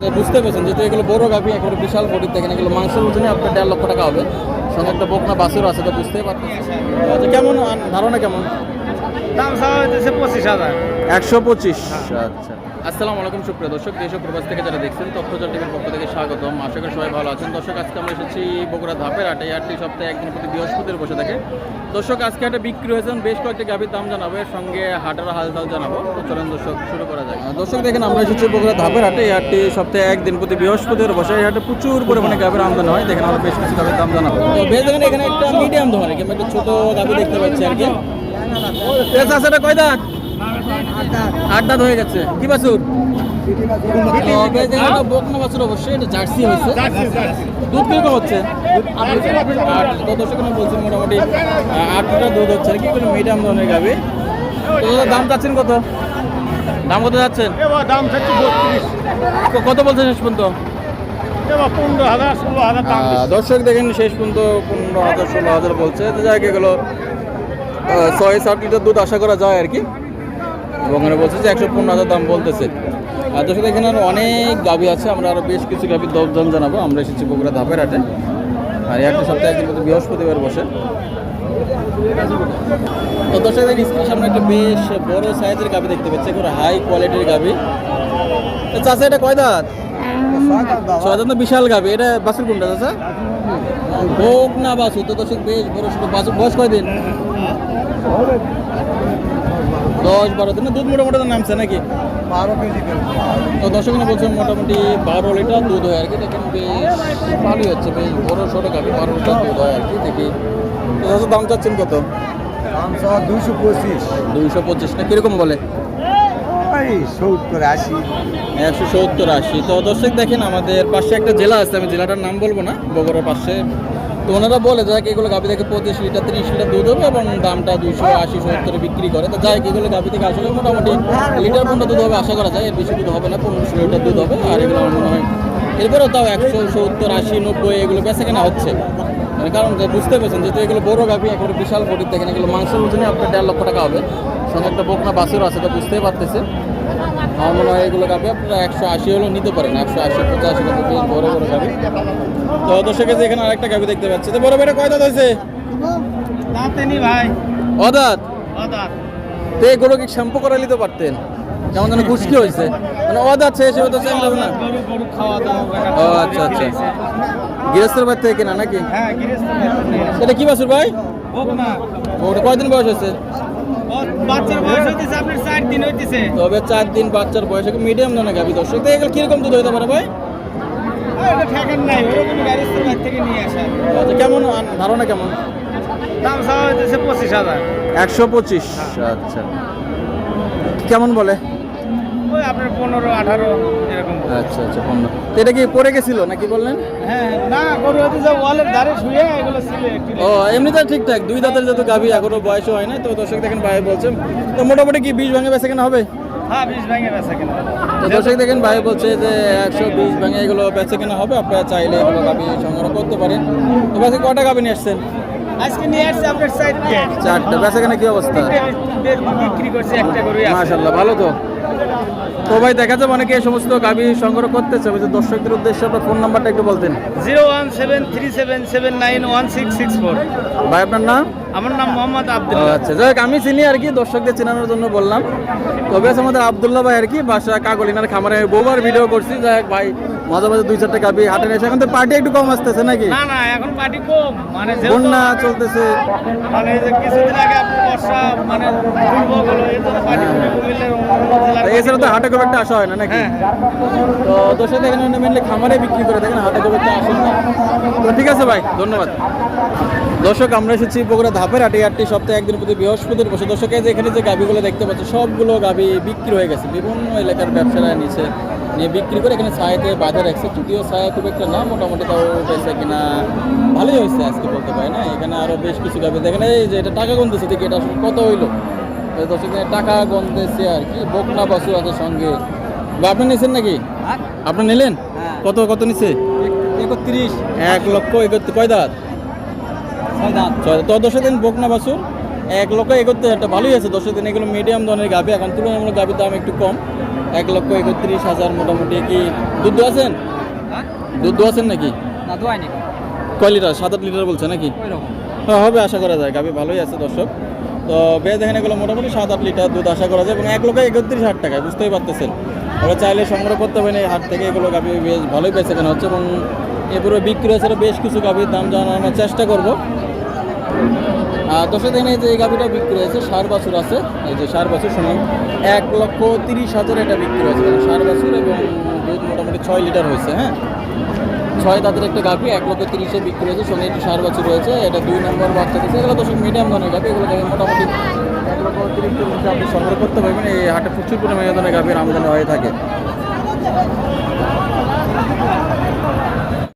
বুঝতে পেরেছেন যেহেতু এগুলো বড় গাভি একেবারে বিশাল বডির দেখেন এগুলো মাংসের ওজনে আপনার দেড় লক্ষ টাকা হবে। সঙ্গে একটা বকনা বাসেরও আছে তো বুঝতেই পারতেছেন। আচ্ছা, কেমন ধারণা কেমন? দাম হইতেছে পঁচিশ হাজার। একশো পঁচিশ। আচ্ছা। আসসালামু আলাইকুম সুপ্রিয় দর্শক দেশ প্রবাস থেকে যারা দেখছেন তথ্যজল টিভির পক্ষ থেকে স্বাগতম। আশা করি সবাই ভালো আছেন। দর্শক আজকে আমরা এসেছি বগুড়া ধাপের হাটে। হাটটি সপ্তাহে একদিন প্রতি বৃহস্পতির বসে থাকে। দর্শক আজকে হাটে বিক্রি হয়েছেন বেশ কয়েকটি গাভীর দাম জানাব। এর সঙ্গে হাটের হালচাল জানাব। তো চলেন দর্শক শুরু করা যায় দর্শক দেখেন আমরা এসেছি বগুড়া ধাপের হাটে। এই হাটটি সপ্তাহে একদিন প্রতি বৃহস্পতির বসে। এই হাটে প্রচুর পরিমাণে গাভীর আমদানি হয়। দেখেন আমরা বেশ কিছু গাভীর দাম জানাব। বেশ দেখেন এখানে একটা মিডিয়াম ধরনের একটা ছোট গাভী দেখতে পাচ্ছি আর কি। কয় দাঁত? আট দাঁত হয়ে গেছে। কি বাছুর? বকনা অবশ্যই এটা জার্সি হয়েছে। দুধ কীরকম হচ্ছে? দর্শক বলছেন মোটামুটি আট লিটার দুধ হচ্ছে। আর কি কোনো মিডিয়াম ধরনের গাবি? দাম চাচ্ছেন কত? দাম কত যাচ্ছেন? দাম বলছেন শেষ পর্যন্ত? দর্শক দেখেন শেষ পর্যন্ত পনেরো হাজার ষোলো হাজার বলছে। তো যাই হোক ছয় সাত লিটার দুধ আশা করা যায় আর কি। এবং এরা বলছে যে একশো পনেরো হাজার দাম বলতেছে। আর দর্শক এখানে আরও অনেক গাভি আছে আমরা আরও বেশ কিছু গাভির দরদাম জানাব। আমরা এসেছি বগুড়া ধাপের হাটে। আর একটা সপ্তাহে একদিন মতো বৃহস্পতিবার বসে। তো দর্শক দেখেন স্ক্রিনের সামনে একটা বেশ বড় সাইজের গাভি দেখতে পাচ্ছি এগুলো হাই কোয়ালিটির তো চাষা এটা কয় দাঁত? ছয় দাঁত বিশাল গাভি এটা বাসুর কোনটা চাষা ভোগ না বাসু তো দর্শক বেশ বড় ছোট বাসু বয়স কয়দিন? দশ বারো দিন দুধ মোটামুটি নামছে নাকি? বারো কেজি তো দর্শক বলছেন মোটামুটি বারো লিটার দুধ হয় আর কি। দেখেন বেশ ভালোই হচ্ছে বেশ বড় ছোট গাভি বারো লিটার দুধ হয় আর কি দেখি। তো দাম চাচ্ছেন কত? দাম চাওয়া দুইশো পঁচিশ। দুইশো পঁচিশ না কীরকম বলে? সত্তর আশি। একশো সত্তর আশি। তো দর্শক দেখেন আমাদের পাশে একটা জেলা আছে আমি জেলাটার নাম বলব না বগুড়ার পাশে। তো ওনারা বলে যাক, এগুলো গাভি থেকে পঁচিশ লিটার, তিরিশ লিটার দুধ হবে এবং দামটা দুশো আশি সত্তরে বিক্রি করে। তো যাই এগুলো গাভি থেকে আসলে মোটামুটি লিটার পনেরো দুধ হবে আশা করা যায়। এর বেশি দুধ হবে না, পনেরোশো লিটার দুধ হবে। আর এগুলো মনে হয়, এরপরেও তাও একশো সত্তর আশি নব্বই এগুলো বেচা কেনা হচ্ছে। মানে কারণ বুঝতে পেরেছেন, যেহেতু এগুলো বড় গাভি, একেবারে বিশাল বডির দেখেন এগুলো মাংসের ওজনে আপনার দেড় লক্ষ টাকা হবে। সঙ্গে একটা বকনা বাছুর আছে, তো বুঝতেই পারতেছে আমার মনে হয় এগুলো গাভি আপনারা একশো আশি হলেও নিতে পারেন একশো আশি পঁচাশি কত বেশ বড় বড় গাভি তো দর্শকের যে এখানে আরেকটা গাভি দেখতে পাচ্ছি। তো বড় বেটা কয় দাঁত হয়েছে? ভাই। অদাঁত দাঁত? তো এই গরু কি শ্যাম্পু করে নিতে পারতেন? যেমন যেন খুশকি হয়েছে। মানে অদাঁত সে হিসেবে তো চ্যাংলা না? ও আচ্ছা আচ্ছা। গৃহস্থের বাড়ি থেকে কেনা নাকি? হ্যাঁ এটা কি বাছুর ভাই? ওটা কয়দিন বয়স হয়েছে? বাচ্চার বয়স হইতেছে আপনার চার দিন হইতেছে। তবে চার দিন বাচ্চার বয়স মিডিয়াম না গাবি দর্শক? তো এগুলো কীরকম দুধ হইতে পারে ভাই? ওটা ঠেকান নাই ওরকম থেকে নিয়ে আসা। আচ্ছা কেমন ধারণা কেমন? দাম চাওয়া হইতেছে পঁচিশ হাজার। একশো পঁচিশ আচ্ছা। কেমন বলে? ওই আপনার পনেরো আঠারো। এরকম আচ্ছা আচ্ছা তো এটা কি পড়ে গেছিল নাকি বললেন? হ্যাঁ না গরু হয়তো যে ওয়ালের ধারে শুয়ে এগুলো ছিল ও এমনিতে ঠিকঠাক। দুই দাঁতের গাভি এখনও হয় না তো দর্শক দেখেন ভাই বলছেন তো মোটামুটি কি বিশ ভাঙে বেচে কেনা হবে? হ্যাঁ বিশ ভেঙে বেচা কেনা তো দর্শক দেখেন ভাই বলছে যে একশো বিশ ভাঙে এগুলো বেচে কেনা হবে। আপনারা চাইলে এগুলো গাভি সংগ্রহ করতে পারেন। তো বেচে কটা গাভি নিয়ে আসছেন? আজকে নিয়ে আসছে আপনার সাইড চারটা। বেচে কেনা কি অবস্থা? বিক্রি করছে একটা গরু মাশাল্লাহ ভালো তো। তো ভাই দেখা যাবে অনেকে এই সমস্ত গাভি সংগ্রহ করতেছে ওই যে দর্শকদের উদ্দেশ্যে আপনার ফোন নাম্বারটা একটু বলতেন। Zero one seven three seven seven nine one six six four. ভাই আপনার নাম? আমার নাম মোহাম্মদ ও, আব্দুল আচ্ছা যাই আমি চিনি আর কি দর্শকদের চেনানোর জন্য বললাম। তবে আছে আমাদের আবদুল্লাহ ভাই আর কি বাসা কাগলিনার খামারে। বহুবার ভিডিও করছি যাই হোক ভাই মাঝে মাঝে দুই চারটে গাবি হাটে এসে এখন তো পার্টি একটু কম আসতেছে নাকি? না না এখন পার্টি কম মানে বন্যা চলতেছে। মানে এই যে কিছুদিন আগে বর্ষা মানে দুর্ভোগ হলো এর জন্য পার্টি তো এছাড়া তো হাটে খুব একটা আসা হয় না নাকি? হ্যাঁ। দর্শক দেখেন মেনলি খামারে বিক্রি করে দেখেন হাটে খুব একটা আসেন না। তো ঠিক আছে ভাই ধন্যবাদ। দর্শক আমরা এসেছি বগুড়া ধাপের হাটে। হাটটি সপ্তাহে একদিন প্রতি বৃহস্পতির বসে। দর্শকে যে এখানে যে গাভিগুলো দেখতে পাচ্ছি সবগুলো গাভি বিক্রি হয়ে গেছে। বিভিন্ন এলাকার ব্যবসারা নিচে নিয়ে বিক্রি করে এখানে ছায়াতে বাঁধা রাখছে। যদিও ছায়া খুব একটা না মোটামুটি তাও উঠেছে কিনা ভালোই হয়েছে আজকে বলতে পারি না এখানে আরও বেশ কিছু গাভি দেখেন। এই যে এটা টাকা গুনতেছে দেখি এটা আসলে কত হইল? দর্শক এখানে টাকা গুনতেছে আর কি বকনা বাসু আছে সঙ্গে। আপনি নিছেন নাকি? আপনি নিলেন? হ্যাঁ। কত কত নিছে? একত্রিশ। এক লক্ষ একত্রিশ কয় দাঁত? ছয় দাঁত। ছয়। তো দশ দিন বকনা বাছুর এক লক্ষ একত্রিশ একটা ভালোই আছে দশ দিন এগুলো মিডিয়াম ধরনের গাভি। এখন তুলনামূলক গাভির দাম একটু কম। এক লক্ষ একত্রিশ হাজার মোটামুটি কি দুধ আছেন দুধ আছেন নাকি? না দোয়াই কয় লিটার? সাত আট লিটার বলছে নাকি? হ্যাঁ হবে আশা করা যায়। গাভি ভালোই আছে দর্শক। তো বেশ দেখেন এগুলো মোটামুটি সাত আট লিটার দুধ আশা করা যায় এবং এক লক্ষ একত্রিশ হাজার টাকায়, বুঝতেই পারতেছেন। ওরা চাইলে সংগ্রহ করতে পারেন, এই হাট থেকে এগুলো গাভি বেশ ভালোই পেয়েছে কেনা হচ্ছে এবং এরপরে বিক্রি হয়েছে বেশ কিছু গাভির দাম জানানোর চেষ্টা করব। আর দেখেন এই যে এই গাভিটা বিক্রি হয়েছে, সার বাছুর আছে। এই যে সার বাছুর সময় এক লক্ষ তিরিশ হাজার এটা বিক্রি হয়েছে। সার বাছুর এবং দুধ মোটামুটি ছয় লিটার হয়েছে হ্যাঁ। ছয় তাদের একটা গাভি, এক লক্ষ তিরিশে বিক্রি হয়েছে সঙ্গে একটি সার বাছুর রয়েছে, এটা দুই নম্বর বাচ্চা দিচ্ছে। এগুলো দর্শক মিডিয়াম ধরনের গাভি, এগুলো দেখেন মোটামুটি এক লক্ষ আপনি সংগ্রহ করতে পারবেন, এই হাটে প্রচুর পরিমাণে ধরনের গাভির আমদানি হয়ে থাকে।